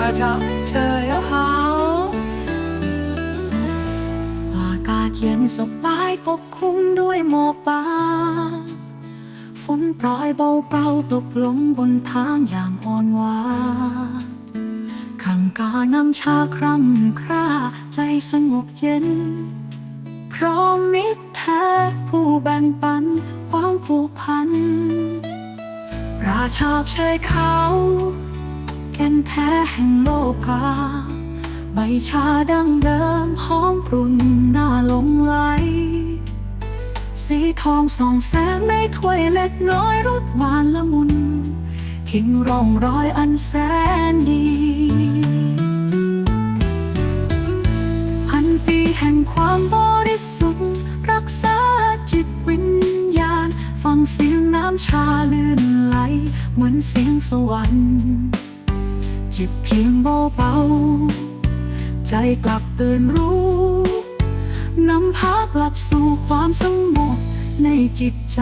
อาจารย์เจอแล้วเขาอากาศเย็นสบายปกคลุมด้วยหมอกบางฝนโปรยเบาๆตกลงบนทางอย่างอ่อนหวานขังกานำชาคร่ำคร่าใจสงบเย็น พราะมิตรแท้ผู้แบ่งปันความผูกพัน ราชาเชยเขา แก่นแท้แห่งโลกา ใบชาดังเดิมหอมกรุ่นน่าหลงไหล สีทองส่องแสงในถ้วยเล็กน้อยรสหวานละมุนทิ้งร่องรอยอันแสนดีพันปีแห่งความบริสุทธิ์ รักษาจิตวิญญาณ ฟังเสียงน้ำชาลื่นไหล เหมือนเสียงสวรรค์ จิบเพียงเบาๆ ใจกลับตื่นรู้นำพากลับสู่ความสงบในจิตใจ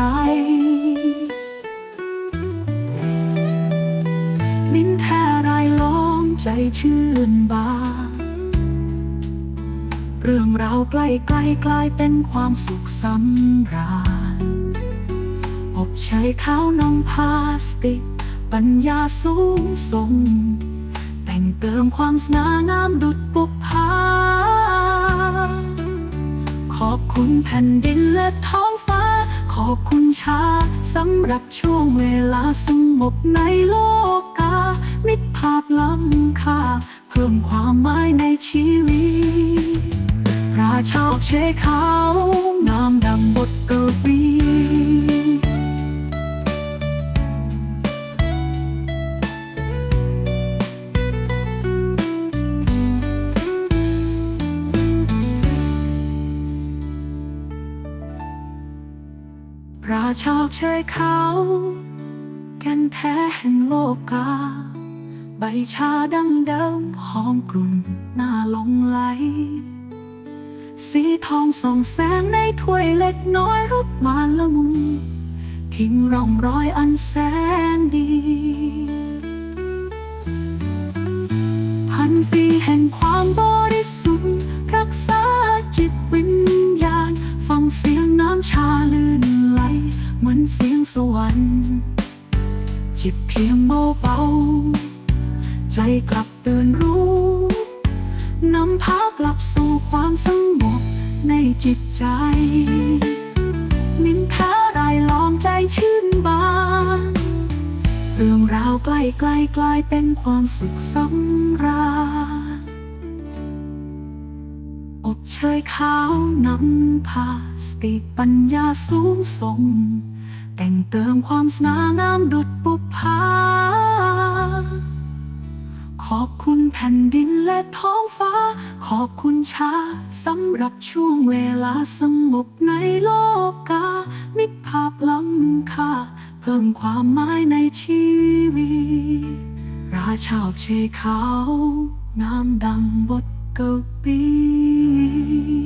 ลิ้นแท้รายล้อมใจชื่นบานเรื่องราวใกล้ๆกล้กลายเป็นความสุขสำราญอบใช้ข้าวนำพลาสติกปัญญาสูงส่ง แต่งเติมความสง่างามดุจบุพาขอบคุณแผ่นดินและท้องฟ้า ขอบคุณชาสำหรับช่วงเวลาสงบในโลกกา มิตรภาพล้ำค่า เพิ่มความหมายในชีวิตราชาเชยเขา ราชาเชยเขาก่นแท้แห่งโลกา ใบชาดังเดิมหอมกลุ่นน่าหลงไหล สีทองส่องแสงในถ้วยเล็กน้อยรสหวาละมุนทิ้งร่องรอยอันแสนดี พันปีแห่งความบ วรรค์จิบเพียงเบาๆใจกลับตื่นรู้นำพากลับสู่ความสงบในจิตใจ มินท้ารายล้อมใจชื่นบานเรื่องราวใกล้ๆกล้กลายเป็นความสุขสำราญอบเชยขาว นำพาสติปัญญาสูงส่ง แต่งเติมความสง่างามดุจบุพาขอบคุณแผ่นดินและท้องฟ้า ขอบคุณชาสำหรับช่วงเวลาสงบในโลกกา มิตรภาพล้ำค่า เพิ่มความหมายในชีวิต ราชาเชยเขางามดังบทกวี